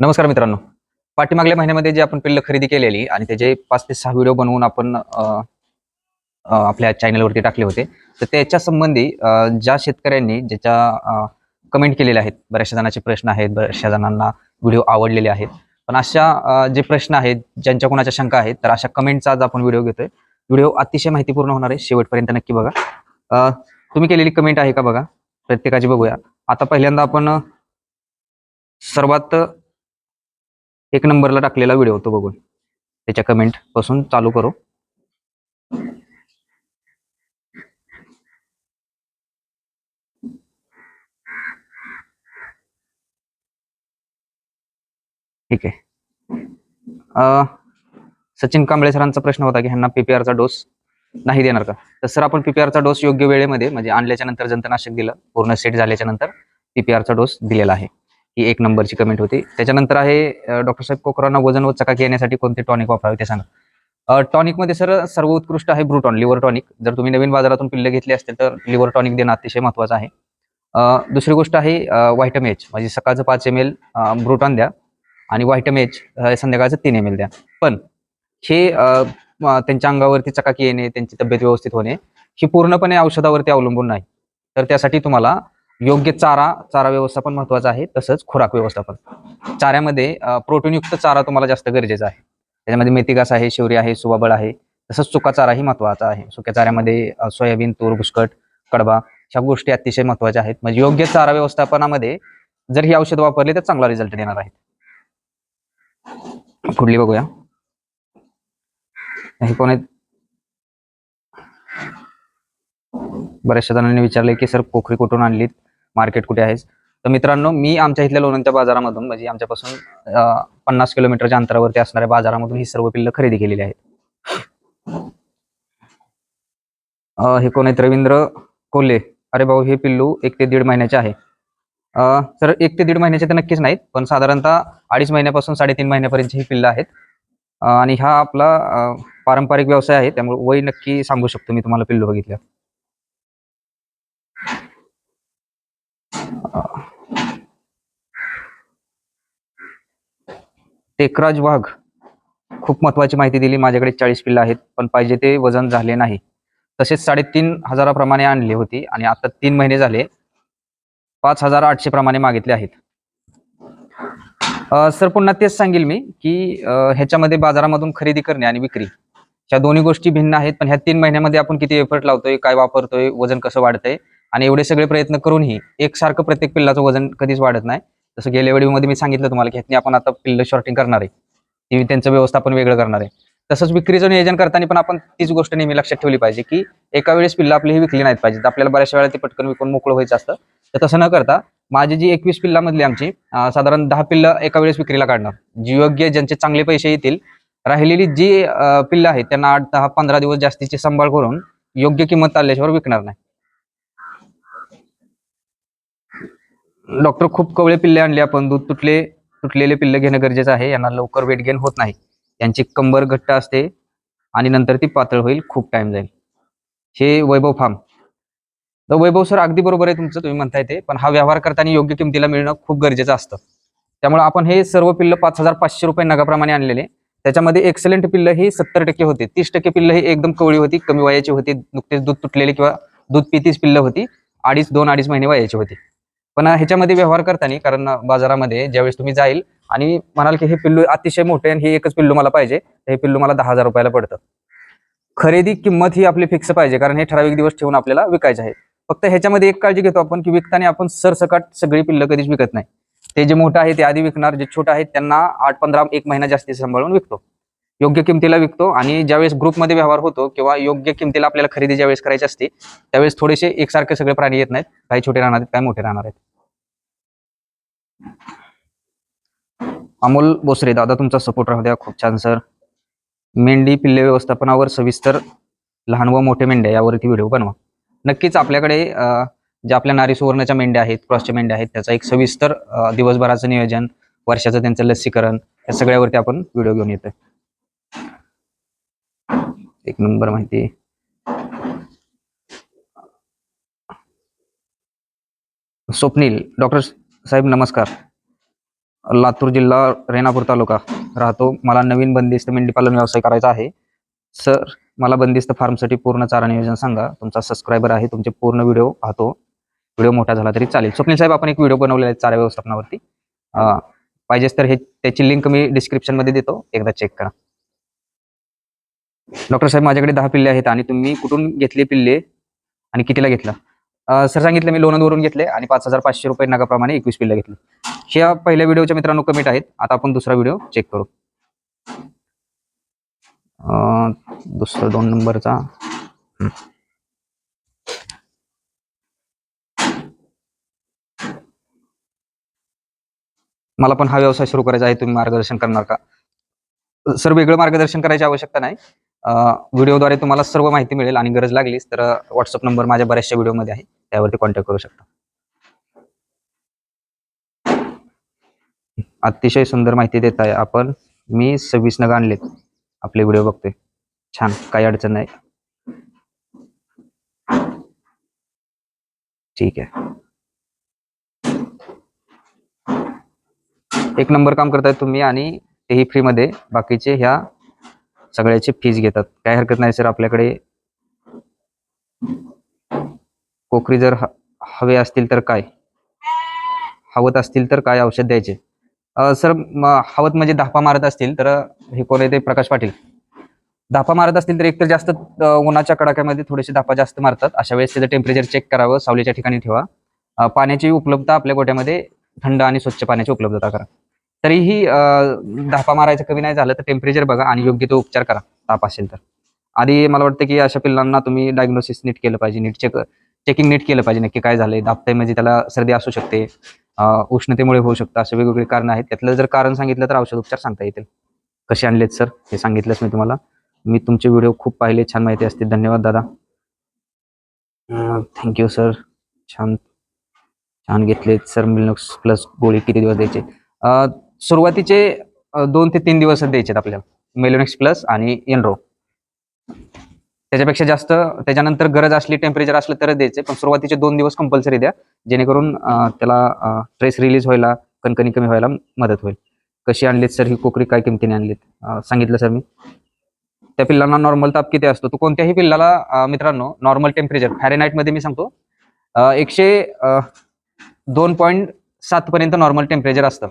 नमस्कार मित्रांनो. पाठीमागल्या महिन्यामध्ये जे आपण पिल्ल खरेदी केलेली आणि त्याचे पाच ते सहा व्हिडिओ बनवून आपण आपल्या चॅनलवरती टाकले होते तर त्याच्या संबंधी ज्या शेतकऱ्यांनी ज्याच्या कमेंट केलेले आहेत बऱ्याचशा जणांचे प्रश्न आहेत बऱ्याचशा जणांना व्हिडिओ आवडलेले आहेत. पण अशा जे प्रश्न आहेत ज्यांच्या कोणाच्या शंका आहेत तर अशा कमेंटचा आज आपण व्हिडिओ घेतोय. व्हिडिओ अतिशय माहितीपूर्ण होणार आहे शेवटपर्यंत नक्की बघा. तुम्ही केलेली कमेंट आहे का बघा? प्रत्येकाची बघूया. आता पहिल्यांदा आपण सर्वात एक नंबरला टाकलेला व्हिडिओ तो बघून. त्याच्या कमेंटपासून चालू करू. ठीक आहे. सचिन कांबळे सरांचा प्रश्न होता की ह्यांना पीपीआरचा डोस नाही देणार का? तर सर आपण पीपीआरचा डोस योग्य वेळेमध्ये म्हणजे आणल्याच्या नंतर जंतनाशक दिलं पूर्ण सेट झाल्याच्यानंतर पीपीआरचा डोस दिलेला आहे. ही एक नंबरची कमेंट होती. त्याच्यानंतर आहे डॉक्टर साहेब कोकरांना वजन व चकाकी येण्यासाठी कोणते टॉनिक वापरावे ते सांगा. टॉनिकमध्ये सर सर्व उत्कृष्ट आहे ब्रुटॉन लिव्हर टॉनिक जर तुम्ही नवीन बाजारातून पिल्ले घेतली असतील तर लिव्हर टॉनिक देणं अतिशय महत्वाचं आहे. दुसरी गोष्ट आहे व्हायटम एच म्हणजे सकाळचं पाच एम एल ब्रुटॉन द्या आणि व्हायटम एच संध्याकाळचं तीन एम एल द्या. पण हे त्यांच्या अंगावरती चकाकी येणे त्यांची तब्येत व्यवस्थित होणे ही पूर्णपणे औषधावरती अवलंबून नाही. तर त्यासाठी तुम्हाला योग्य चारा चारा व्यवस्थापन महत्वाचं आहे तसंच खुराक व्यवस्थापन. चाऱ्यामध्ये प्रोटीनयुक्त चारा तुम्हाला जास्त गरजेचा आहे. त्याच्यामध्ये मेथीगास आहे शिवरी आहे सुवाबळ आहे तसंच सुका चाराही महत्त्वाचा आहे. सुक्या चाऱ्यामध्ये सोयाबीन तूर बुसकट कडबा ह्या गोष्टी अतिशय महत्त्वाच्या आहेत. म्हणजे योग्य चारा व्यवस्थापनामध्ये जर ही औषध वापरली तर चांगला रिझल्ट देणार आहेत. पुढली बघूया. हे कोण आहेत? बऱ्याचशा जणांनी विचारले की सर पोखरी कुठून आणलीत? मार्केट कुठे आहे तर मित्रांनो मी आमच्या इथल्या लोणंदच्या बाजारामधून म्हणजे आमच्यापासून पन्नास किलोमीटरच्या अंतरावरती असणाऱ्या बाजारामधून ही सर्व पिल्ल खरेदी केलेली आहेत. हे कोण आहेत? रवींद्र कोल्हे. अरे भाऊ हे पिल्लू एक ते दीड महिन्याचे आहे. सर एक ते दीड महिन्याचे तर नक्कीच नाहीत पण साधारणतः अडीच महिन्यापासून साडेतीन महिन्यापर्यंत ही पिल्लं आहेत. आणि हा आपला पारंपरिक व्यवसाय आहे त्यामुळे वय नक्की सांगू शकतो मी तुम्हाला पिल्लू बघितल्या टेकराज वाघ. खूप महत्वाची माहिती दिली. माझ्याकडे चाळीस पिल्लं आहेत पण पाहिजे ते वजन झाले नाही. तसेच साडेतीन हजाराप्रमाणे आणली होती आणि आता तीन महिने झाले. पाच हजार आठशे प्रमाणे मागितले आहेत. सर पुन्हा तेच सांगेल मी की ह्याच्यामध्ये बाजारामधून खरेदी करणे आणि विक्री ह्या दोन्ही गोष्टी भिन्न आहेत पण ह्या तीन महिन्यामध्ये आपण किती एफर्ट लावतोय काय वापरतोय वजन कसं वाढतंय आणि एवढे सगळे प्रयत्न करूनही एकसारखं प्रत्येक पिल्लाचं वजन कधीच वाढत नाही. जसं गेल्या व्हिडिओमध्ये मी सांगितलं तुम्हाला की ह्यातनी आपण आता पिल्ल शॉर्टिंग करणार आहे. ती त्यांचं व्यवस्थापन वेगळं करणार आहे. तसंच विक्रीचं नियोजन करताना पण आपण तीच गोष्ट नेहमी लक्षात ठेवली पाहिजे की एका वेळेस पिल्लं आपली ही विकली नाहीत पाहिजे आपल्याला बऱ्याचशा वेळा ते पटकन विकून मोकळं व्हायचं असतं. तर तसं न करता माझी जी एकवीस पिल्लामधली आमची साधारण दहा पिल्लं एका वेळेस विक्रीला काढणार. जी योग्य ज्यांचे चांगले पैसे येतील राहिलेली जी पिल्लं आहेत त्यांना आठ दहा पंधरा दिवस जास्तीची सांभाळ करून योग्य किंमत आल्याशिवाय विकणार नाही. डॉक्टर खूप कवळे पिल्ले आणले आपण. दूध तुटले तुटलेले पिल्ले घेणं गरजेचं आहे. यांना लवकर वेट गेन होत नाही. यांची कंबर घट्ट असते आणि नंतर ती पातळ होईल खूप टाइम जाईल. हे वैभव फार्म तर वैभव सर अगदी बरोबर आहे तुमचं तुम्ही म्हणताय ते. पण हा व्यवहार करताना योग्य किमतीला मिळणं खूप गरजेचं असतं. त्यामुळे आपण हे सर्व पिल्लं पाच हजार पाचशे रुपये नगाप्रमाणे आणलेले. त्याच्यामध्ये एक्सलेंट पिल्लं ही सत्तर टक्के होते. तीस टक्के पिल्लं ही एकदम कवळी होती कमी वयाची होती. नुकतेच दूध तुटलेले किंवा दूध पितीच पिल्लं होती. अडीच दोन अडीच महिने वयाची होती. पण ह्याच्यामध्ये व्यवहार करताना कारण बाजारामध्ये ज्यावेळेस तुम्ही जाईल आणि म्हणाल की हे पिल्लू अतिशय मोठे आणि हे एकच पिल्लू मला पाहिजे हे पिल्लू मला दहा हजार रुपयाला पडतं खरेदी किंमत ही आपली फिक्स पाहिजे कारण हे ठराविक दिवस ठेवून आपल्याला विकायचे आहे. फक्त ह्याच्यामध्ये एक काळजी घेतो आपण की विकताना आपण सरसकट सगळी पिल्लं कधीच विकत नाही. ते जे मोठं आहे ते आधी विकणार जे छोटं आहे त्यांना आठ पंधरा एक महिना जास्ती सांभाळून विकतो. योग्य किमतीला विकतो आणि ज्यावेळेस ग्रुपमध्ये व्यवहार होतो किंवा योग्य किमतीला आपल्याला खरेदी ज्यावेळेस करायची असते त्यावेळेस थोडेसे एकसारखे सगळे प्राणी येत नाहीत काही छोटे राहणार आहेत काही मोठे राहणार आहेत. अमोल बोसरे दादा तुमचा सपोर्ट राहू द्या. खूप छान सर मेंढी पिल्ले व्यवस्थापनावर सविस्तर लहान व मोठे मेंढ्या यावरती व्हिडिओ बनवा. नक्कीच आपल्याकडे ज्या आपल्या नारी सुवर्णाच्या मेंढ्या आहेत क्रॉसच्या मेंढ्या आहेत त्याचा एक सविस्तर दिवसभराचं नियोजन वर्षाचं त्यांचं लसीकरण या सगळ्यावरती आपण व्हिडिओ घेऊन येतोय. एक नंबर माहिती. स्वप्नील डॉक्टर साहेब नमस्कार. लातूर जिल्हा रेणापूर तालुका राहतो. मला नवीन बंदिस्त मेंढीपालन व्यवसाय करायचा आहे. सर मला बंदिस्त फार्मसाठी पूर्ण चारा नियोजन सांगा. तुमचा सबस्क्रायबर आहे तुमचे पूर्ण व्हिडिओ पाहतो. व्हिडिओ मोठा झाला तरी चालेल. स्वप्नील साहेब आपण एक व्हिडिओ बनवलेला आहे चारा व्यवस्थापनावरती. पाहिजेच तर हे त्याची लिंक मी डिस्क्रिप्शनमध्ये देतो. एकदा चेक करा. डॉक्टर साहेब माझ्याकडे दहा पिल्ले आहेत आणि तुम्ही कुठून घेतले पिल्ले आणि कितीला घेतला? सर सांगितलं मी लोणंदवरून घेतले आणि पाच हजार पाचशे रुपये नगाप्रमाणे एकवीस पिल्ले घेतली. ह्या पहिल्या व्हिडिओच्या मित्रांनो कमेंट आहेत. आता आपण दुसरा व्हिडिओ चेक करू. दुसरा दोन नंबरचा. मला पण हा व्यवसाय सुरू करायचा आहे. तुम्ही मार्गदर्शन करणार का? सर वेगळं मार्गदर्शन करायची आवश्यकता नाही. व्हिडिओद्वारे तुम्हाला सर्व माहिती मिळेल आणि गरज लागलीच तर व्हॉट्सअप नंबर माझ्या बऱ्याचशा व्हिडिओमध्ये आहे. त्यावरती कॉन्टॅक्ट करू शकता. अतिशय सुंदर माहिती देत आहे आपण. मी सव्वीस नग आणलेत. आपले व्हिडिओ बघतोय. छान. काही अडचण नाही. ठीक आहे. एक नंबर काम करताय तुम्ही आणि तेही फ्रीमध्ये बाकीचे ह्या सगळ्याची फीज घेतात. काय हरकत नाही सर आपल्याकडे कोकरी जर हवे असतील तर काय? हवत असतील तर काय औषध द्यायचे? सर हवत म्हणजे धापा मारत असतील तर हे कोण आहे ते? प्रकाश पाटील. धापा मारत असतील तर एकतर जास्त उन्हाच्या कडाक्यामध्ये थोडेसे धापा जास्त मारतात. अशा वेळेस त्याचं टेम्परेचर चेक करावं सावलीच्या ठिकाणी ठेवा. पाण्याची उपलब्धता आपल्या गोट्यामध्ये थंड आणि स्वच्छ पाण्याची उपलब्धता करा. तरीही धापा मारायचं कमी नाही झालं तर टेम्परेचर बघा आणि योग्य तो उपचार करा. ताप असेल तर. आधी मला वाटतं की अशा पिल्लांना तुम्ही डायग्नोसिस नीट केलं पाहिजे नीट चेक चेकिंग नीट केलं पाहिजे नक्की काय झालंय. दाबतंय म्हणजे त्याला सर्दी असू शकते उष्णतेमुळे होऊ शकतं असे वेगवेगळे कारण आहेत. त्यातलं जर कारण सांगितलं तर औषध उपचार सांगता येतील. कसे आणलेत सर? हे सांगितलंच मी तुम्हाला. मी तुमचे व्हिडिओ खूप पाहिले छान माहिती असते. धन्यवाद दादा. थँक्यू सर छान छान घेतलेत सर मिलनॉक्स प्लस गोळी किती दिवस द्यायचे? सुरुवातीचे दोन ते तीन दिवस द्यायचे आपल्याला. मेलोनिक्स प्लस आणि एनरो त्याच्यापेक्षा जास्त त्याच्यानंतर गरज असली टेम्परेचर असलं तरच द्यायचे पण सुरुवातीचे दोन दिवस कंपल्सरी द्या. जेणेकरून त्याला स्ट्रेस रिलीज व्हायला कणकणी कमी व्हायला मदत होईल. कशी आणलीत सर ही कोकरी काय किमतीने आणलीत? सांगितलं सर मी. त्या पिल्लांना नॉर्मल ताप किती असतो? तो कोणत्याही पिल्लाला मित्रांनो नॉर्मल टेम्परेचर फॅरेनाईटमध्ये मी सांगतो एकशे दोन पॉईंट सात पर्यंत नॉर्मल टेम्परेचर असतं.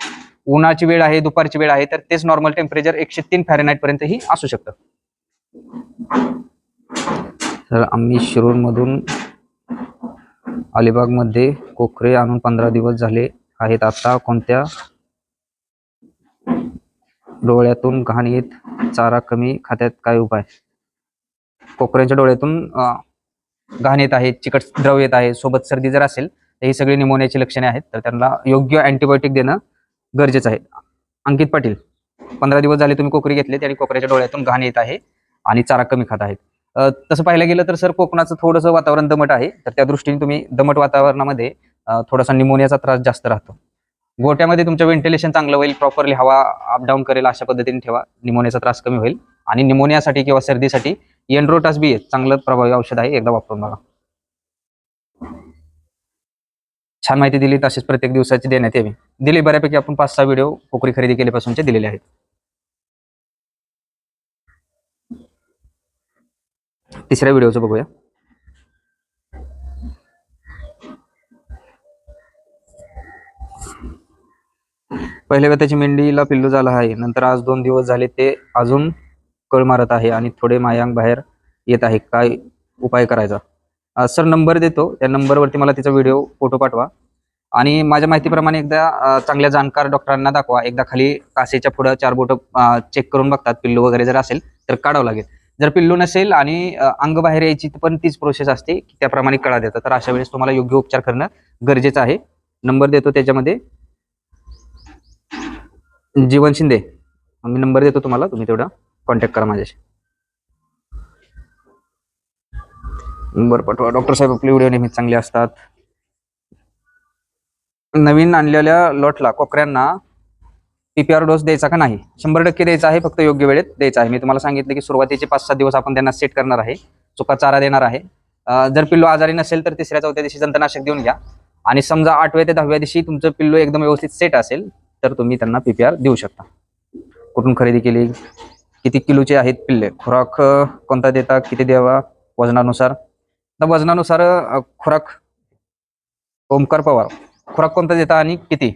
उन्हाची वेळ आहे दुपारची वेळ आहे तर तेच नॉर्मल टेम्परेचर एकशे तीन फॅरेनाईट पर्यंतही असू शकतं. तर आम्ही शिरूरमधून अलिबागमध्ये कोकरे आणून पंधरा दिवस झाले आहेत. आता कोणत्या डोळ्यातून घाण येत चारा कमी खात्यात काय उपाय? कोकऱ्यांच्या डोळ्यातून घाण येत आहे चिकट द्रव येत आहे सोबत सर्दी जर असेल तर ही सगळी निमोनियाची लक्षणे आहेत. तर त्यांना योग्य अँटीबायोटिक देणं गरजेचं आहे. अंकित पाटील पंधरा दिवस झाले तुम्ही कोकरी घेतली आणि कोकऱ्याच्या डोळ्यातून घाण येत आहे आणि चारा कमी खात आहेत. तसं पाहायला गेलं तर सर कोकणाचं थोडंसं वातावरण दमट आहे. तर त्या दृष्टीने तुम्ही दमट वातावरणामध्ये थोडासा निमोनियाचा त्रास जास्त राहतो. गोट्यामध्ये तुमचं व्हेंटिलेशन चांगलं होईल प्रॉपरली हवा अपडाऊन करेल अशा पद्धतीने ठेवा. निमोनियाचा त्रास कमी होईल. आणि निमोनियासाठी किंवा सर्दीसाठी एन्ड्रोटास बी चांगलं प्रभावी औषध आहे एकदा वापरून बघा. छान माहिती दिली तशीच प्रत्येक दिवसाची देण्यात यावी. दिली बऱ्यापैकी आपण पाच सहा व्हिडिओ कोकरी खरेदी केल्यापासूनचे दिलेले आहेत. तिसऱ्या व्हिडिओचं बघूया. पहिल्या वेळा त्याची मेंढीला पिल्लू झाला आहे. नंतर आज दोन दिवस झाले ते अजून कळ मारत आहे आणि थोडे मायांग बाहेर येत आहे. काय उपाय करायचा? सर नंबर देतो. त्या नंबरवरती मला तिचा व्हिडिओ फोटो पाठवा. आणि माझ्या माहितीप्रमाणे एकदा चांगल्या जाणकार डॉक्टरांना दाखवा. एकदा खाली कासेच्या पुढं चार बोट चेक करून बघतात. पिल्लू वगैरे जर असेल तर काढावं लागेल. जर पिल्लू नसेल आणि अंग बाहेर यायची पण तीच प्रोसेस असते की त्याप्रमाणे कळा देतात. तर अशा वेळेस तुम्हाला योग्य उपचार करणं गरजेचं आहे. नंबर देतो त्याच्यामध्ये. जीवन शिंदे. मी नंबर देतो तुम्हाला. तुम्ही तेवढा कॉन्टॅक्ट करा माझ्याशी. बरं पाठवा डॉक्टर साहेब आपले व्हिडिओ नेहमी चांगले असतात. नवीन आणलेल्या लॉटला कोकऱ्यांना पीपीआर डोस द्यायचा का नाही? शंभर टक्के द्यायचा आहे फक्त योग्य वेळेत द्यायचा आहे. मी तुम्हाला सांगितलं की सुरुवातीचे पाच सात दिवस आपण त्यांना सेट करणार आहे. चुका चारा देणार आहे. जर पिल्लू आजारी नसेल तर तिसऱ्या चौथ्या दिवशी जंतनाशक देऊन घ्या. आणि समजा आठव्या ते दहाव्या दिवशी तुमचं पिल्लू एकदम व्यवस्थित सेट असेल तर तुम्ही त्यांना पीपीआर देऊ शकता. कुठून खरेदी केली? किती किलोचे आहेत पिल्ले? खुराक कोणता देता? किती द्यावा? वजनानुसार. तर वजनानुसार खुराक ओमकार पवार. खुराक कोणता देता आणि किती?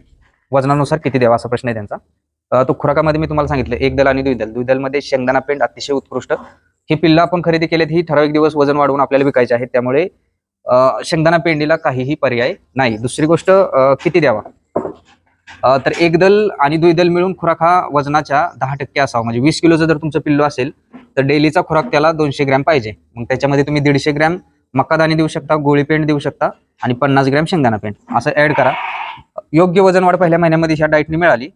वजनानुसार किती द्यावा असा प्रश्न आहे त्यांचा. तो खुराकामध्ये मी तुम्हाला सांगितलं एक दल आणि द्विदल द्विदलमध्ये शेंगदाणा पेंड अतिशय उत्कृष्ट. ही पिल्लं आपण खरेदी केलेत ही ठराविक दिवस वजन वाढवून आपल्याला विकायचे आहेत. त्यामुळे शेंगदाणा पेंडीला काहीही पर्याय नाही. दुसरी गोष्ट किती द्यावा? तर एक दल आणि द्विदल मिळून खुराक हा वजनाच्या दहा टक्के असावा. म्हणजे वीस किलोचं जर तुमचं पिल्लू असेल तर डेलीचा खुराक त्याला दोनशे ग्रॅम पाहिजे. मग त्याच्यामध्ये तुम्ही दीडशे ग्रॅम मकादाणी देऊ शकता गोळी पेंड देऊ शकता आणि पन्नास ग्रॅम शेंगदाणा पेंट. असं ऍड करा. योग्य वजन वाढ पहिल्या महिन्यामध्ये ह्या डाएटने मिळाली.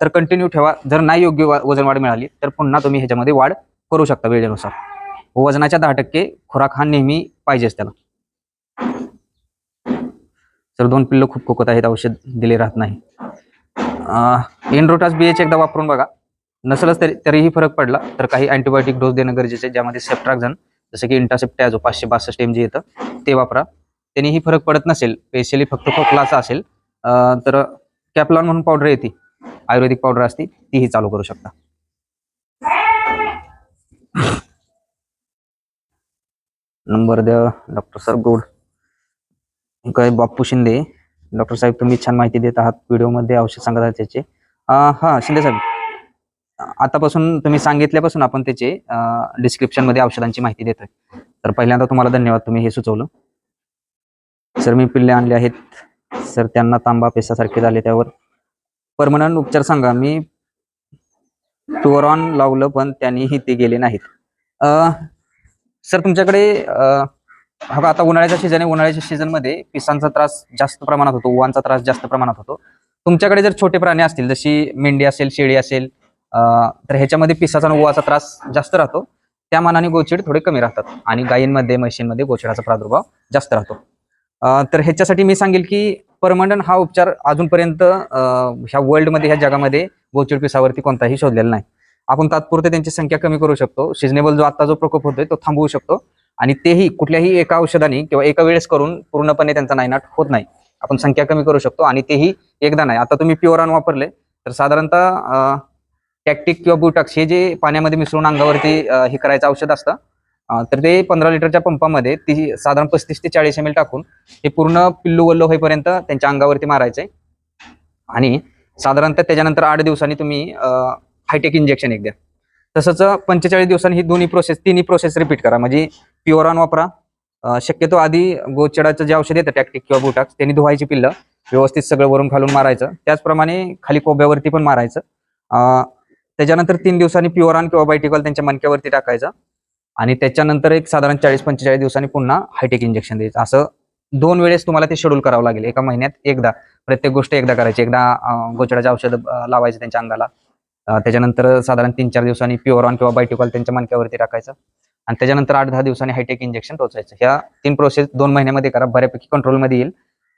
तर कंटिन्यू ठेवा. जर नाही योग्य वजनवाढ वजन वाढ मिळाली तर पुन्हा तुम्ही ह्याच्यामध्ये वाढ करू शकता वेळेनुसार. वजनाच्या दहा टक्के खुराक हा नेहमी पाहिजेच त्याला. जर दोन पिल्लं खूप खोकत आहेत औषध दिले राहत नाही. एनरोटास बी एच एकदा वापरून बघा. नसलच तरी तरीही फरक पडला तर काही अँटीबायोटिक डोस देणं गरजेचं आहे ज्यामध्ये सेप्ट्राक्झन जसं की इंटासेप्टॅझो पाचशे बासष्ट एम जी येतं ते वापरा. त्यांनीही फरक पडत नसेल स्पेशली फक्त खोकलाचा असेल तर कॅपलॉन म्हणून पावडर येते. आयुर्वेदिक पावडर असते तीही चालू करू शकता. नंबर द्या डॉक्टर सर गुड. काय बाप्पू शिंदे. डॉक्टर साहेब तुम्ही छान माहिती देत आहात. व्हिडिओमध्ये औषध सांगत आहात त्याचे. हां हा शिंदे साहेब. आतापासून तुम्ही सांगितल्यापासून आपण त्याचे डिस्क्रिप्शनमध्ये औषधांची माहिती देतोय. तर पहिल्यांदा तुम्हाला धन्यवाद तुम्ही हे सुचवलं. सर मी पिल्ले आणले आहेत. सर त्यांना तांबा पेसासारखे झाले त्यावर. परमनंट उपचार सांगा. मी टुअरॉन लावलं पण त्यांनीही ते गेले नाहीत. सर तुमच्याकडे हा आता उन्हाळ्याचा सीझन आहे. उन्हाळ्याच्या सीझनमध्ये पिसांचा त्रास जास्त प्रमाणात होतो उवांचा त्रास जास्त प्रमाणात होतो. तुमच्याकडे जर छोटे प्राणी असतील जशी मेंढी असेल शेळी असेल तर ह्याच्यामध्ये पिसाचा आणि उवाचा त्रास जास्त राहतो. त्या मानाने गोचिड थोडे कमी राहतात आणि गायींमध्ये म्हशींमध्ये गोचिडाचा प्रादुर्भाव जास्त राहतो. तर ह्याच्यासाठी मी सांगेल की परमंडन हा उपचार अजूनपर्यंत ह्या वर्ल्डमध्ये ह्या जगामध्ये गोचिड पिसावरती कोणताही शोधलेला नाही. आपण तात्पुरते त्यांची संख्या कमी करू शकतो. सिजनेबल जो आता जो प्रकोप होतोय तो थांबवू शकतो. आणि तेही कुठल्याही एका औषधाने किंवा एका वेळेस करून पूर्णपणे त्यांचा नायनाट होत नाही. आपण संख्या कमी करू शकतो आणि तेही एकदा नाही. आता तुम्ही प्युअरॉन वापरले तर साधारणतः टॅक्टिक किंवा बुटक्स हे जे पाण्यामध्ये मिसळून अंगावरती हे करायचं औषध असतं तर ते पंधरा लिटरच्या पंपामध्ये ती साधारण पस्तीस ते चाळीस एम एल टाकून हे पूर्ण पिल्लू वल्लू होईपर्यंत त्यांच्या अंगावरती मारायचंय आणि साधारणतः त्याच्यानंतर आठ दिवसांनी तुम्ही हायटेक इंजेक्शन एक द्या. तसंच पंचेचाळीस दिवसांनी ही दोन्ही प्रोसेस तिन्ही प्रोसेस रिपीट करा. म्हणजे प्युअरॉन वापरा. शक्यतो आधी गोचडाचं जे औषध येतं टॅक्टिक किंवा बुटाक्स त्यांनी धुवायची पिल्लं व्यवस्थित सगळं वरून खालून मारायचं. त्याचप्रमाणे खाली कोब्यावरती पण मारायचं. त्याच्यानंतर तीन दिवसांनी प्युअरॉन किंवा बायटिकॉल त्यांच्या मनक्यावरती टाकायचं. आणि त्याच्यानंतर एक साधारण चाळीस पंचेचाळीस दिवसांनी पुन्हा हायटेक इंजेक्शन द्यायचं. असं दोन वेळेस तुम्हाला ते शेड्यूल करावं लागेल. एका महिन्यात एकदा. प्रत्येक गोष्ट एकदा करायची. एकदा अं, गोचडाचे औषध लावायचं त्यांच्या अंगाला. त्याच्यानंतर साधारण तीन चार दिवसांनी प्युअरॉन किंवा बायटिकॉल त्यांच्या मनक्यावरती टाकायचं. आणि त्याच्यानंतर आठ दहा दिवसांनी हायटेक इंजेक्शन टोचायचं. ह्या तीन प्रोसेस दोन महिन्यामध्ये करा. बऱ्यापैकी कंट्रोलमध्ये येईल.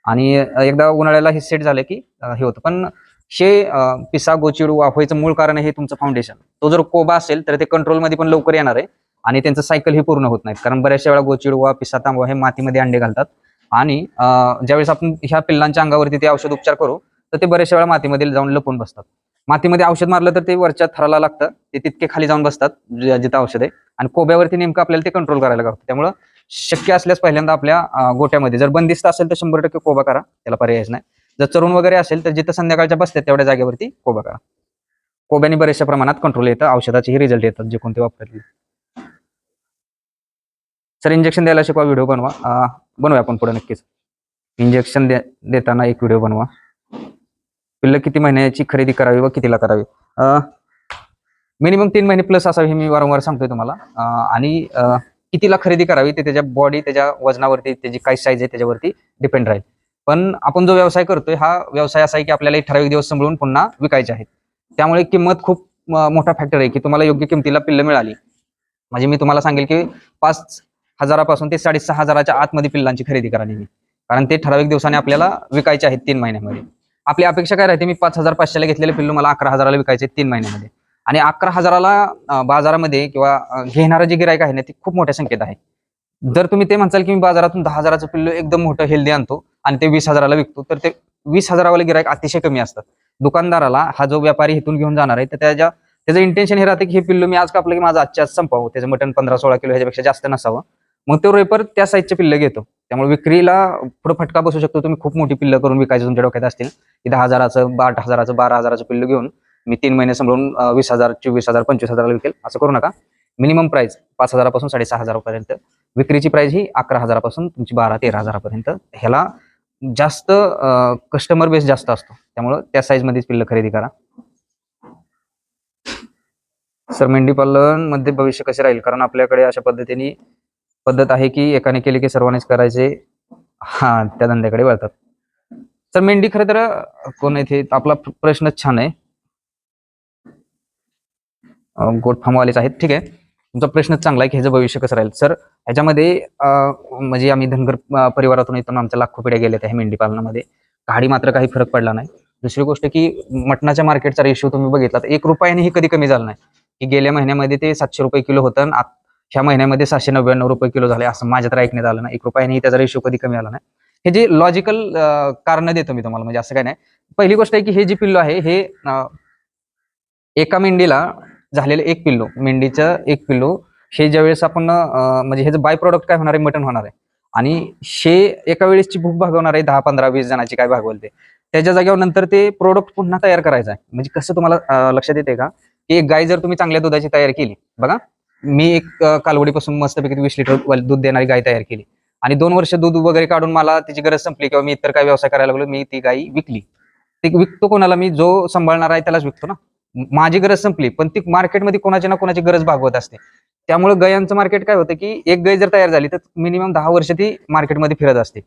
आणि एकदा उन्हाळ्याला हे सेट झालं की हे होतं. पण हे पिसा गोचिडू वाफवायचं मूळ कारण हे तुमचं फाउंडेशन तो जर कोबा असेल तर ते कंट्रोलमध्ये पण लवकर येणार आहे आणि त्यांचं सायकल ही पूर्ण होत नाहीत. कारण बऱ्याचशा वेळा गोचिडवा पिसा तांबवा हे मातीमध्ये अंडे घालतात. आणि ज्यावेळेस आपण ह्या पिल्लांच्या अंगावरती ते औषध उपचार करू तर ते बऱ्याचशा वेळा मातीमध्ये जाऊन लपून बसतात. मातीमध्ये औषध मारलं तर ते वरच्या थराला लागतं. ते तितके खाली जाऊन बसतात जिथं औषध आहे. आणि कोब्यावरती नेमकं आपल्याला ते कंट्रोल करायला लागतं. त्यामुळं शक्य असल्यास पहिल्यांदा आपल्या गोट्यामध्ये जर बंदिस्त असेल तर शंभर टक्के कोबा करा. त्याला पर्यायच नाही. जर चरून वगैरे असेल तर जिथं संध्याकाळच्या बसतात तेवढ्या जागेवरती कोबा करा. कोब्याने बऱ्याचशा प्रमाणात कंट्रोल येतं औषधाचेही रिझल्ट येतात जे कोणते वापरले सर इंजेक्शन द्यायला शिकवा व्हिडिओ बनवा. बनवूया आपण पुढे नक्कीच. इंजेक्शन देताना एक व्हिडिओ बनवा. पिल्ल किती महिन्याची खरेदी करावी व कितीला करावी? मिनिमम तीन महिने प्लस असावी हे मी वारंवार सांगतोय तुम्हाला. आणि कितीला खरेदी करावी ते त्याच्या बॉडी त्याच्या वजनावरती त्याची काय साईज आहे त्याच्यावरती डिपेंड राहील. पण आपण जो व्यवसाय करतोय हा व्यवसाय असा आहे की आपल्याला ठराविक दिवस सांभाळून पुन्हा विकायचे आहेत. त्यामुळे किंमत खूप मोठा फॅक्टर आहे की तुम्हाला योग्य किमतीला पिल्लं मिळाली. म्हणजे मी तुम्हाला सांगेल की पाच हजारापासून ते साडेसहा हजाराच्या आतमध्ये पिल्लांची खरेदी करा नेहमी कारण ते ठराविक दिवसाने आपल्याला विकायचे आहेत तीन महिन्यामध्ये. आपली अपेक्षा काय राहते? मी पाच हजार पाचशेला घेतलेले पिल्लू मला अकरा हजाराला विकायचे तीन महिन्यामध्ये. आणि अकरा हजाराला बाजारामध्ये किंवा घेणारं जे गिरायक आहे ना ते खूप मोठ्या संख्येत आहे. जर तुम्ही ते म्हणसाल की मी बाजारातून दहा हजाराचं पिल्लू एकदम मोठं हेल्दी आणतो आणि ते वीस हजाराला विकतो. तर ते वीस हजारावाले गिरायक अतिशय कमी असतात. दुकानदाराला हा जो व्यापारी इथून घेऊन जाणार आहे तर त्याच्या त्याचं इंटेन्शन हे राहते की हे पिल्लू मी आज कापलं की माझं आजच्या आज संपावं. त्याचं मटण पंधरा सोळा किलो ह्याच्यापेक्षा जास्त नसावं. मग तो रेपर त्या साईजचे पिल्ल घेतो. त्यामुळे विक्रीला पुढे फटका बसू शकतो. तुम्ही खूप मोठी पिल्ल करून विकायचं तुमच्या डोक्यात असतील की दहा हजाराचं आठ हजाराचं बारा हजाराचं पिल्ल घेऊन मी तीन महिने समजून वीस हजार चोवीस हजार पंचवीस हजाराला विकेल. असं करू नका. मिनिमम प्राइस पाच हजारापासून साडेसहा हजारापर्यंत. विक्रीची प्राइस ही अकरा हजारापासून तुमची बारा तेरा हजारापर्यंत. ह्याला जास्त कस्टमर बेस जास्त असतो. त्यामुळं त्या साईज मध्येच पिल्लं खरेदी करा. सर मेंढी पालनमध्ये भविष्य कसे राहील? कारण आपल्याकडे अशा पद्धतीने पद्धत आहे की एकाने केले की सर्वांनीच करायचे. हा त्या धंद्याकडे वळतात. सर मेंढी खरं तर कोण येथे आपला प्रश्नच छान आहे. गोट फार्मवालेच आहेत. ठीक आहे. तुमचा प्रश्न चांगला आहे की ह्याचं भविष्य कसं राहील? सर ह्याच्यामध्ये म्हणजे आम्ही धनगर परिवारातून येतो आमच्या लाखो पिढ्या गेल्या त्या मेंढी पालनामध्ये गाडी मात्र काही फरक पडला नाही. दुसरी गोष्ट की मटणाच्या मार्केटचा रेशिओ तुम्ही बघितला तर एक रुपयानेही कधी कमी झाला नाही. की गेल्या महिन्यामध्ये ते सातशे रुपये किलो होतं आणि ह्या महिन्यामध्ये सातशे नव्याण्णव रुपये किलो झाले असं माझ्या तर ऐकण्यात आलं नाही. एक रुपयानेही त्याचा रेशिओ कधी कमी आला नाही. हे जे लॉजिकल कारण देतो मी तुम्हाला म्हणजे असं काय नाही. पहिली गोष्ट आहे की हे जे पिल्लो आहे हे एका मेंढीला झालेलं एक पिल्लो मेंढीचं एक पिल्लो हे ज्यावेळेस आपण म्हणजे ह्याचं बाय प्रॉडक्ट काय होणार आहे? मटण होणार आहे. आणि हे एका वेळेसची भूक भागवणार आहे दहा पंधरा वीस जणांची काय भागवल ते. त्याच्या जागेवर नंतर ते प्रोडक्ट पुन्हा तयार करायचं आहे. म्हणजे कसं तुम्हाला लक्षात येते का? की एक गाय जर तुम्ही चांगल्या दुधाची तयार केली बघा. मी एक कालवडीपासून मस्तपैकी वीस लिटर दूध देणारी गाय तयार केली. आणि दोन वर्ष दूध वगैरे काढून मला तिची गरज संपली किंवा मी इतर काय व्यवसाय करायला लागलो मी ती गाय विकली. ती विकतो कोणाला? मी जो सांभाळणार आहे त्यालाच विकतो ना. माझी गरज संपली पण ती मार्केटमध्ये कोणाची ना कोणाची गरज भागवत असते. त्यामुळे गयांचं मार्केट काय होतं की एक गाय जर तयार झाली तर मिनिमम दहा वर्ष ती मार्केटमध्ये फिरत असते.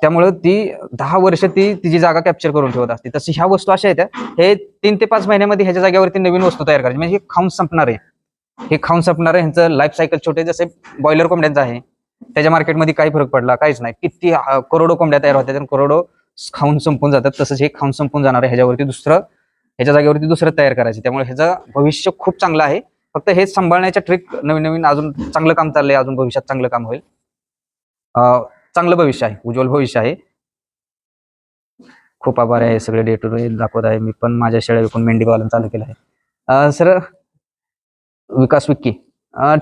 त्यामुळे ती दहा वर्ष ती तिची जागा कॅप्चर करून ठेवत असते. तशी ह्या वस्तू अशा आहेत हे तीन ते पाच महिन्यामध्ये ह्याच्या जागेवरती नवीन वस्तू तयार करायची. म्हणजे हे खाऊन संपणार आहे. हे खाऊन संपणार आहे. ह्यांचं लाईफ सायकल छोटे जसे बॉयलर कोंबड्यांचं आहे त्याच्या मार्केटमध्ये काही फरक पडला काहीच नाही. किती करोडो कोंबड्या तयार होत्या करोडो खाऊन संपून जातात. तसंच हे खाऊन संपून जाणार आहे. ह्याच्यावरती दुसरं ह्याच्या जागेवरती दुसरं तयार करायचं. त्यामुळे ह्याचं भविष्य खूप चांगलं आहे. फक्त हे सांभाळण्याच्या ट्रिक नवीन नवीन अजून चांगलं काम चाललंय अजून भविष्यात चांगलं काम होईल. चांगलं भविष्य आहे उज्ज्वल भविष्य आहे. खूप आभार आहे सगळे डे टू डे दाखवत आहे. मी पण माझ्या शेळ्या विकून मेंढी पालन चालू केलं आहे. सर विकास विक्की.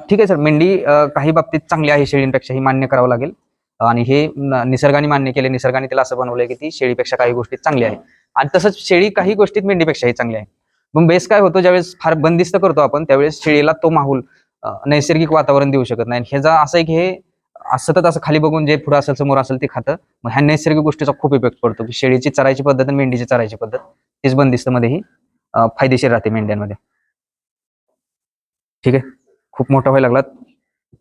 ठीक आहे सर मेंढी काही बाबतीत चांगली आहे शेळींपेक्षा ही मान्य करावं लागेल. आणि हे निसर्गाने मान्य केले निसर्गाने तिला असं बनवलंय की ती शेळीपेक्षा काही गोष्टीत चांगली आहे आणि तसंच शेळी काही गोष्टीत मेंढीपेक्षाही चांगली आहे. मग बेस काय होतो? ज्यावेळेस फार बंदिस्त करतो आपण त्यावेळेस शेळीला तो माहोल नैसर्गिक वातावरण देऊ शकत नाही. हे जर असं आहे की हे सतत असं खाली बघून जे पुढं असेल समोर असेल ते खातं. मग ह्या नैसर्गिक गोष्टीचा खूप इफेक्ट पडतो. की शेळीची चरायची पद्धत आणि मेंढीची चरायची पद्धत तीच बंदिस्त मध्येही फायदेशीर राहते मेंढ्यांमध्ये. ठीक आहे? खूप मोठा व्हायला लागला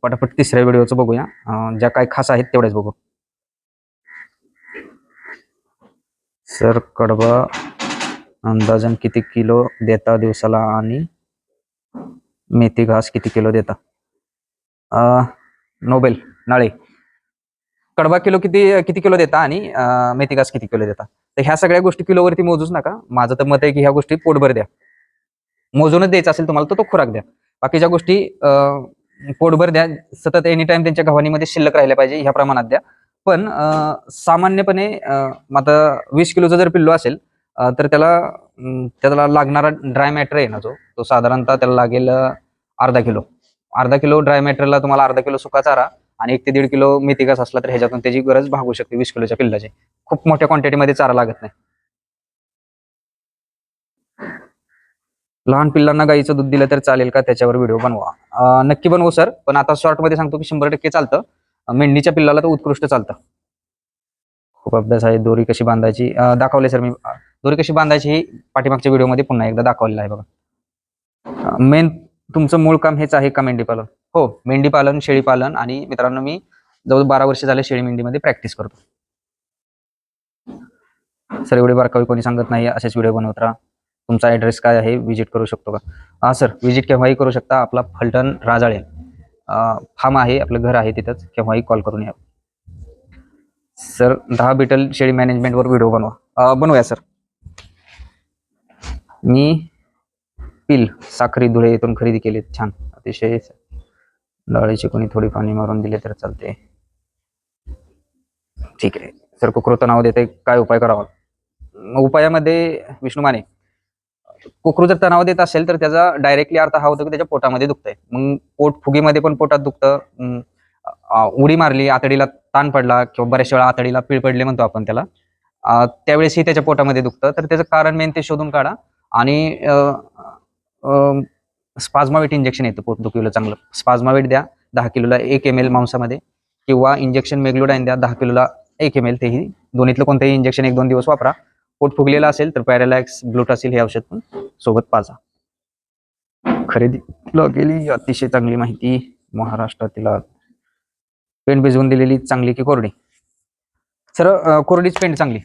पटापट तिसऱ्या व्हिडिओचं बघूया. ज्या काही खास आहेत तेवढ्याच बघू. सर कडबा अंदाजन किती किलो देता दिवसाला आणि मेथी घास किती किलो देता? अं, नोबेल नाळे. कडबा किलो किती किती किलो देता आणि मेथी घास किती किलो देता? तर ह्या सगळ्या गोष्टी किलोवरती मोजूच नका. माझं तर मत आहे की ह्या गोष्टी पोटभर द्या. मोजूनच द्यायचं असेल तुम्हाला तर तो खुराक द्या. बाकीच्या गोष्टी अं, पोटभर द्या. सतत एनी टाइम त्यांच्या गव्हाणीमध्ये शिल्लक राहिल्या पाहिजे ह्या प्रमाणात द्या. पण सामान्यपणे आता वीस किलोचं जर पिल्लो असेल तर त्याला त्याला लागणारा ड्राय मॅटर आहे ना जो तो साधारणतः त्याला लागेल अर्धा किलो. अर्धा किलो ड्राय मॅटरला तुम्हाला अर्धा किलो सुका चारा आणि एक ते दीड किलो मेथी घास असला तर ह्याच्यातून त्याची गरज भागू शकते वीस किलोच्या पिल्लाची. खूप मोठ्या क्वांटिटीमध्ये चारा लागत नाही. लहान पिल्लांना गाईचं दूध दिलं तर चालेल का? त्याच्यावर व्हिडिओ बनवा. नक्की बनवू सर पण आता शॉर्टमध्ये सांगतो की शंभर टक्के चालतं. मेंढीच्या पिल्लाला तर उत्कृष्ट चालतं. खूप अभ्यास आहे. दोरी कशी बांधायची? दाखवले सर मी. दोरी कशी बांधायची ही पाठीमागच्या व्हिडिओमध्ये पुन्हा एकदा दाखवलेलं आहे बघा. मेन तुमचं मूळ काम हेच आहे का मेंढी पालन? हो मेंढी पालन शेळी पालन आणि मित्रांनो मी जवळ बारा वर्ष झाले शेळी मेंढीमध्ये प्रॅक्टिस करतो. सर एवढे बारकावी कोणी सांगत नाही असेच व्हिडिओ बनवत राहा. तुमचा ॲड्रेस काय आहे व्हिजिट करू शकतो का? हा सर व्हिजिट केव्हाही करू शकता. आपला फलटण राजाळे फार्म आहे आपलं घर आहे तिथंच. केव्हाही कॉल करून या. सर दहा बिटल शेळी मॅनेजमेंटवर व्हिडिओ बनवा. बनवूया सर मी पिल साखरी धुळे येथून खरेदी केली. छान. अतिशय डाळीची कोणी थोडी पाणी मारून दिले तर चालते ठीक आहे. सर कुकृत नाव देते. काय उपाय करावा? उपायामध्ये विष्णू माने कोकरू जर तणाव देत असेल तर त्याचा डायरेक्टली अर्थ हा होतो की त्याच्या पोटामध्ये दुखतंय. मग पोट फुगीमध्ये पण पोटात दुखतं. उडी मारली आतडीला ताण पडला किंवा बऱ्याच वेळा आतडीला पीळ पडले म्हणतो आपण त्याला त्यावेळेसही त्याच्या पोटामध्ये दुखतं. तर त्याचं कारण मेन ते शोधून काढा आणि स्पाझमावेट इंजेक्शन येतं पोटदुखीला चांगलं. स्पाझमावेट द्या दहा किलोला एक एम एल मांसामध्ये किंवा इंजेक्शन मेग्लोडाईन द्या दहा किलोला एक एम एल तेही दोन्हीतलं कोणतंही इंजेक्शन एक दोन दिवस वापरा. पोट फुगलेलं असेल तर पॅरालॅक्स ग्लुटासिल हे औषध पण सोबत पाजा. खरेदीला गेली? अतिशय चांगली माहिती. महाराष्ट्रातील पेंट भिजवून दिलेली चांगली की कोरडी? सर कोरडीच पेंट चांगली.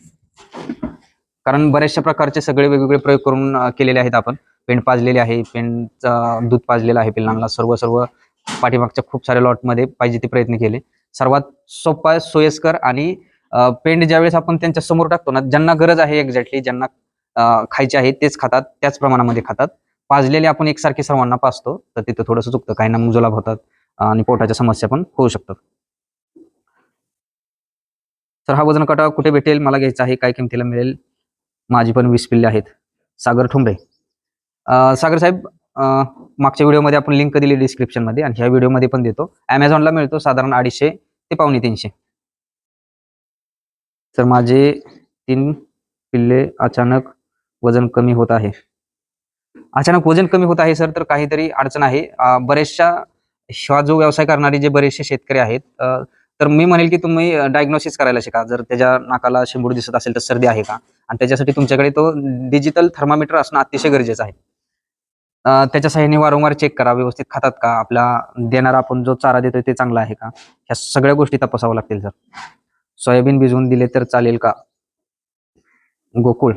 कारण बऱ्याचशा प्रकारचे सगळे वेगवेगळे प्रयोग करून केलेले आहेत आपण. पेंट पाजलेले आहे पेंटचा दूध पाजलेलं आहे पिल्लांना. सर्व सर्व पाठीमागच्या खूप साऱ्या लॉटमध्ये पाहिजे ते प्रयत्न केले. सर्वात सोपा सोयस्कर आणि पेंड ज्यावेळेस आपण त्यांच्यासमोर टाकतो ना ज्यांना गरज आहे एक्झॅक्टली ज्यांना खायचे आहे तेच खातात त्याच प्रमाणामध्ये खातात. पाजलेले आपण एकसारखे सर्वांना पाजतो तर तिथं थोडंसं चुकतं काही ना मुजुलाभ होतात आणि पोटाच्या समस्या पण होऊ शकतात. तर हा वजन काटा कुठे भेटेल मला घ्यायचा आहे काय किमतीला मिळेल माझी पण वीस पिल्ले आहेत. सागर ठुंबरे सागर साहेब मागच्या व्हिडिओमध्ये आपण लिंक दिली डिस्क्रिप्शनमध्ये आणि ह्या व्हिडिओमध्ये पण देतो. ॲमेझॉनला मिळतो साधारण अडीचशे ते पावणे तीनशे. तर माझे तीन पिल्ले अचानक वजन कमी होत आहे. अचानक वजन कमी होत आहे सर तर काहीतरी अडचण आहे. बरेचशा हा जो व्यवसाय करणारे जे बरेचसे शेतकरी आहेत तर मी म्हणेल की तुम्ही डायग्नोसिस करायला शिका. जर त्याच्या नाकाला शेंबूड दिसत असेल तर सर्दी आहे का? आणि त्याच्यासाठी तुमच्याकडे तो डिजिटल थर्मामीटर असणं अतिशय गरजेचं आहे. त्याच्या सहाय्याने वारंवार चेक करा व्यवस्थित खातात का? आपला देणारा आपण जो चारा देतोय ते चांगला आहे का? ह्या सगळ्या गोष्टी तपासाव्या लागतील सर. सोयाबीन भिजवून दिले तर चालेल का? गोकुळ.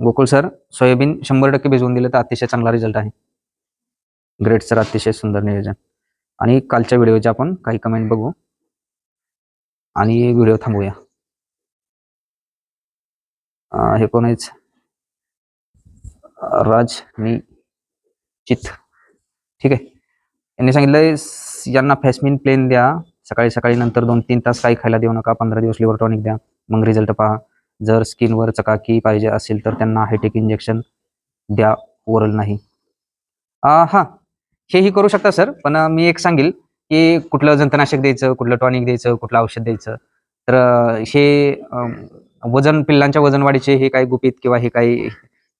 गोकुळ सर सोयाबीन शंभर टक्के भिजवून दिलं तर अतिशय चांगला रिझल्ट आहे. ग्रेट सर अतिशय सुंदर नियोजन. आणि कालच्या व्हिडिओचे आपण काही कमेंट बघू. आणि व्हिडिओ थांबवूया हे कोण आहेच राज मी चित. ठीक आहे. यांनी सांगितलंय यांना फॅस्मिन प्लेन द्या. सकाळी सकाळी नंतर दोन तीन तास काही खायला देऊ नका पंधरा दिवस लिव्हर टॉनिक द्या. मग रिझल्ट पहा. जर स्किनवर चकाकी पाहिजे असेल तर त्यांना हायटेक इंजेक्शन द्या ओरल नाही. हा. हेही करू शकता सर पण मी एक सांगेल की कुठलं जंतनाशक द्यायचं कुठलं टॉनिक द्यायचं कुठलं औषध द्यायचं. तर हे वजन पिल्लांच्या वजन वाढीचे हे काही गुपित किंवा हे काही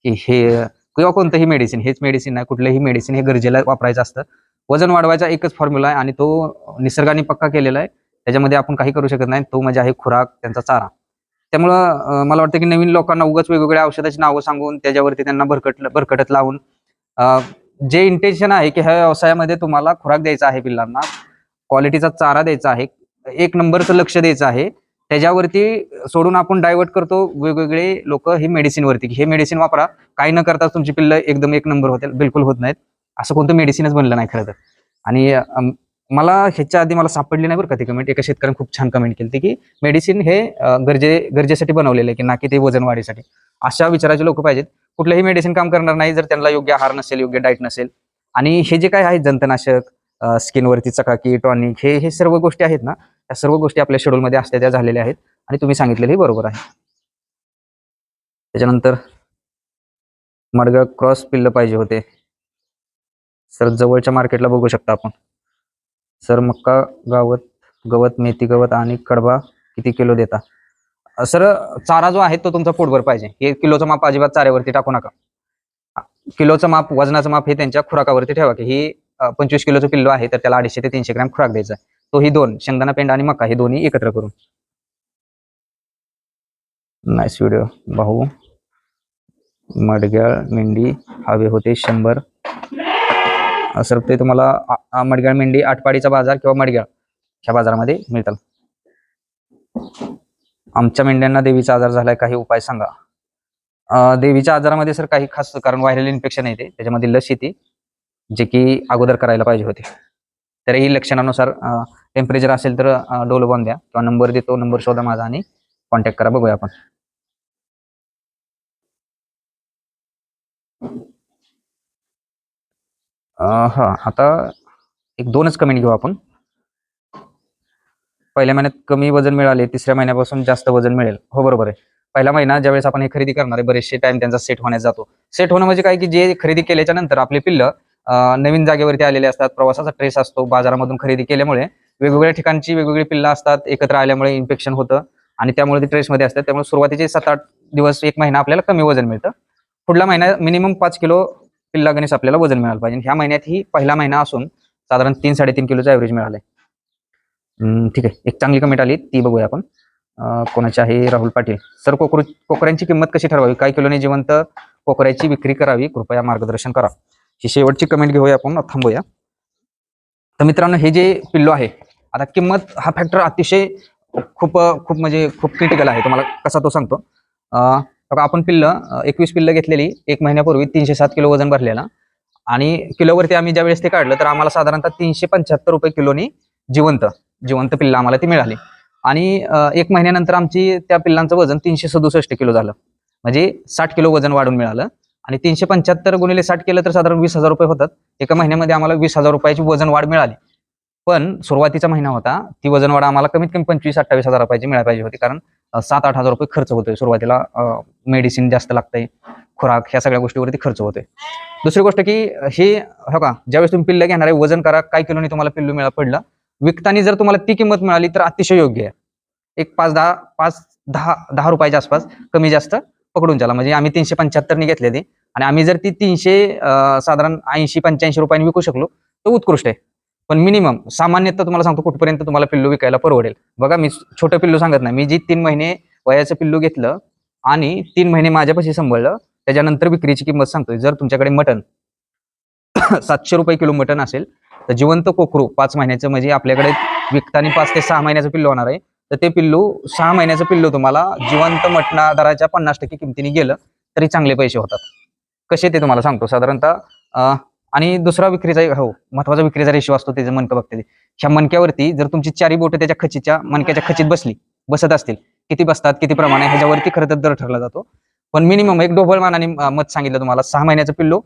हे- किंवा कोणतंही मेडिसिन हेच मेडिसिन नाही कुठलंही मेडिसिन हे गरजेला वापरायचं असतं. वजन वाढवायचा एकच फॉर्म्युला आहे आणि तो निसर्गाने पक्का केलेला आहे. त्याच्यामध्ये आपण काही करू शकत नाही. तो म्हणजे आहे खुराक त्यांचा चारा. त्यामुळं मला वाटतं की नवीन लोकांना उगाच वेगवेगळ्या औषधाची नावं सांगून त्याच्यावरती त्यांना भरकट भरकटत लावून जे इंटेन्शन आहे की ह्या व्यवसायामध्ये तुम्हाला खुराक द्यायचा आहे पिल्लांना क्वालिटीचा चारा द्यायचा आहे एक नंबरचं लक्ष द्यायचं आहे त्याच्यावरती सोडून आपण डायव्हर्ट करतो वेगवेगळे लोक हे मेडिसिनवरती हे मेडिसिन वापरा. काही न करता तुमची पिल्लं एकदम एक नंबर होतील. बिलकुल होत नाहीत. असं कोणतं मेडिसिनच बनलं नाही खरं तर. आणि मला ह्याच्या आधी मला सापडली नाही बरं का ती कमेंट एका शेतकऱ्याने खूप छान कमेंट केली की मेडिसिन हे गरजे गरजेसाठी बनवलेलं आहे की ना की ते वजन वाढीसाठी. अशा विचाराचे लोक पाहिजेत. कुठलंही मेडिसिन काम करणार नाही जर त्यांना योग्य आहार नसेल योग्य डाईट नसेल. आणि हे जे काय आहे जंतनाशक स्किनवरती चकाकी टॉनिक हे हे सर्व गोष्टी आहेत ना त्या सर्व गोष्टी आपल्या शेड्यूलमध्ये असल्या त्या झालेल्या आहेत. आणि तुम्ही सांगितलेलं हे बरोबर आहे. त्याच्यानंतर मडगळ क्रॉस पिल्ल पाहिजे होते. सर जवळच्या मार्केटला बघू शकता आपण. सर मक्का गावत गवत मेथी गवत आणि कडबा किती किलो देता? सर चारा जो आहे तो तुमचा पोटभर पाहिजे. हे किलोचं माप अजिबात चाऱ्यावरती टाकू नका. किलोचं माप वजनाचं माप हे त्यांच्या खुराकावरती ठेवा की ही पंचवीस किलोचं पिल्लो आहे तर त्याला अडीचशे ते तीनशे ग्रॅम खुराक द्यायचा तो ही दोन शेंगदाणा पेंड आणि मका हे दोन्ही एकत्र करून. नाईस व्हिडिओ भाऊ मडग्याळ मेंढी हवे होते शंभर. सर ते तुम्हाला मडग्याळ मेंढी आटपाडीचा बाजार किंवा मडग्याळ ह्या बाजारामध्ये मिळतात आमच्या मेंढ्यांना देवीचा आजार झालाय काही उपाय सांगा. देवीच्या आजारामध्ये सर काही खास कारण व्हायरल इन्फेक्शन येते त्याच्यामध्ये लस येते जे की अगोदर करायला पाहिजे होते. तर ही लक्षणानुसार टेम्परेचर असेल तर डोलो बांध द्या किंवा नंबर देतो नंबर शोधा माझा आणि कॉन्टॅक्ट करा. बघूया आपण. हां आता एक दोनच कमेंट घेऊ आपण. पहिल्या महिन्यात कमी वजन मिळाले तिसऱ्या महिन्यापासून जास्त वजन मिळेल. हो बरोबर आहे. पहिला महिना ज्यावेळेस आपण हे खरेदी करणार आहे बरेचसे टाइम त्यांचा सेट होण्यास जातो. सेट होणं म्हणजे काय की जे खरेदी केल्याच्यानंतर आपले पिल्ल नवीन जागेवरती आलेले असतात प्रवासाचा ट्रेस असतो बाजारामधून खरेदी केल्यामुळे वेगवेगळ्या ठिकाणची वेगवेगळी पिल्लं असतात एकत्र आल्यामुळे इन्फेक्शन होतं आणि त्यामुळे ते ट्रेसमध्ये असतात. त्यामुळे सुरुवातीचे सात आठ दिवस एक महिना आपल्याला कमी वजन मिळतं. पुढला महिना मिनिमम पाच किलो पिल्ला गणेश आपल्याला वजन मिळालं पाहिजे. ह्या महिन्यात ही पहिला महिना असून साधारण तीन साडेतीन किलोचा ॲव्हरेज मिळालंय. हम्म, ठीक आहे. एक चांगली कमेंट आली. ती बघूया आपण. कोणाची आहे? राहुल पाटील. सर कोकरू कोकऱ्यांची किंमत कशी ठरवावी? काय किलोने जिवंत कोकऱ्याची विक्री करावी? कृपया मार्गदर्शन करा. ही शेवटची कमेंट घेऊया आपण. थांबूया. तर मित्रांनो हे जे पिल्लो आहे आता किंमत हा फॅक्टर अतिशय खूप खूप म्हणजे खूप क्रिटिकल आहे. तुम्हाला कसा तो सांगतो? बघा आपण पिल्ल एकवीस पिल्ल घेतलेली एक महिन्यापूर्वी तीनशे सात किलो वजन भरलेला. आणि किलोवरती आम्ही ज्या वेळेस ते काढलं तर आम्हाला साधारणतः तीनशे पंच्याहत्तर रुपये किलोनी जिवंत जिवंत पिल्लं आम्हाला ती मिळाली. आणि एक महिन्यानंतर आमची त्या पिल्लांचं वजन तीनशे सदुसष्ट किलो झालं. म्हणजे साठ किलो वजन वाढून मिळालं. आणि तीनशे पंच्याहत्तर गुणिले साठ केलं तर साधारण वीस हजार रुपये होतात. एका महिन्यामध्ये आम्हाला वीस हजार रुपयाची वजन वाढ मिळाली. पण सुरुवातीचा महिना होता. ती वजन वाढ आम्हाला कमीत कमी पंचवीस अठ्ठावीस हजार रुपयाची मिळायला पाहिजे होती. कारण सात आठ हजार रुपये खर्च होतोय सुरुवातीला. मेडिसिन जास्त लागतंय खुराक ह्या सगळ्या गोष्टीवरती खर्च होतोय. दुसरी गोष्ट की हे हो का ज्यावेळेस तुम्ही पिल्ल घेणार आहे वजन करा काय किलोनी तुम्हाला पिल्लू मिळा पडलं. विकताना जर तुम्हाला ती किंमत मिळाली तर अतिशय योग्य आहे. एक पाच दहा पाच दहा दहा रुपयाच्या आसपास कमी जास्त पकडून चला. म्हणजे आम्ही तीनशे पंच्याहत्तरनी घेतले ते आणि आम्ही जर ती तीनशे साधारण ऐंशी पंच्याऐंशी रुपयांनी विकू शकलो तर उत्कृष्ट आहे. पण मिनिमम सामान्यतः तुम्हाला सांगतो कुठपर्यंत तुम्हाला पिल्लू विकायला परवडेल. बघा मी छोटं पिल्लू सांगत नाही. मी जी तीन महिने वयाचं पिल्लू घेतलं आणि तीन महिने माझ्यापाशी सांभाळलं त्याच्यानंतर विक्रीची किंमत सांगतोय. जर तुमच्याकडे मटन सातशे रुपये किलो मटन असेल तर जिवंत कोकरू पाच महिन्याचं म्हणजे आपल्याकडे विकताना पाच ते सहा महिन्याचं पिल्लू होणार आहे. तर ते पिल्लू सहा महिन्याचं पिल्लू तुम्हाला जिवंत मटणा दराच्या पन्नास टक्के किमतीने गेलं तरी चांगले पैसे होतात. कसे ते तुम्हाला सांगतो. साधारणतः आणि दुसरा विक्रीचा हो महत्त्वाचा विक्रीचा रेशो असतो त्याचं मनकं बघते ह्या मणक्यावरती जर तुमची चारी बोटं त्याच्या खचीच्या मणक्याच्या खचीत बसली बसत असतील किती बसतात किती प्रमाणे ह्याच्यावरती खरं तर दर ठरला जातो. पण मिनिमम एक ढोबळ मानाने मत सांगितलं तुम्हाला सहा महिन्याचं पिल्लू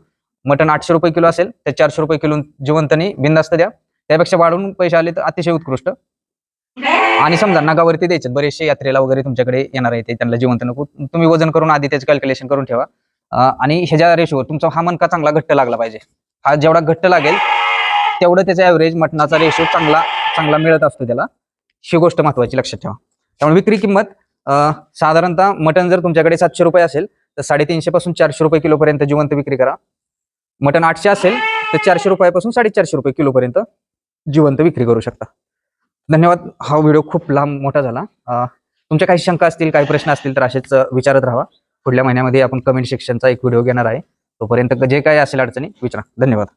मटन आठशे रुपये किलो असेल तर चारशे रुपये किलो जिवंतनी बिंदास्त द्या. त्यापेक्षा वाढून पैसे आले तर अतिशय उत्कृष्ट. आणि समजा नगावरती द्यायचे बरेचसे यात्रेला वगैरे तुमच्याकडे येणार आहे ते त्यांना जिवंत नको तुम्ही वजन करून आधी त्याचं कॅल्क्युलेशन करून ठेवा. आणि ह्याच्या रेशोवर तुमचा हा मनका चांगला घट्ट लागला पाहिजे. हा जेवढा घट्ट लागेल तेवढं त्याचा ॲव्हरेज मटणाचा रेशो चांगला चांगला मिळत असतो त्याला. ही गोष्ट महत्वाची लक्षात ठेवा. त्यामुळे विक्री किंमत साधारणतः मटण जर तुमच्याकडे सातशे रुपये असेल तर साडेतीनशे पासून चारशे रुपये किलोपर्यंत जिवंत विक्री करा. मटण आठशे असेल तर चारशे रुपयापासून साडेचारशे रुपये किलोपर्यंत जिवंत विक्री करू शकता. धन्यवाद. हा व्हिडिओ खूप लांब मोठा झाला. तुमच्या काही शंका असतील काही प्रश्न असतील तर असेच विचारत राहा. पुढल्या महिन्यामध्ये आपण कमेंट सेक्शनचा एक व्हिडिओ घेणार आहे. तोपर्यंत जे काही असेल अडचणी विचारा. धन्यवाद.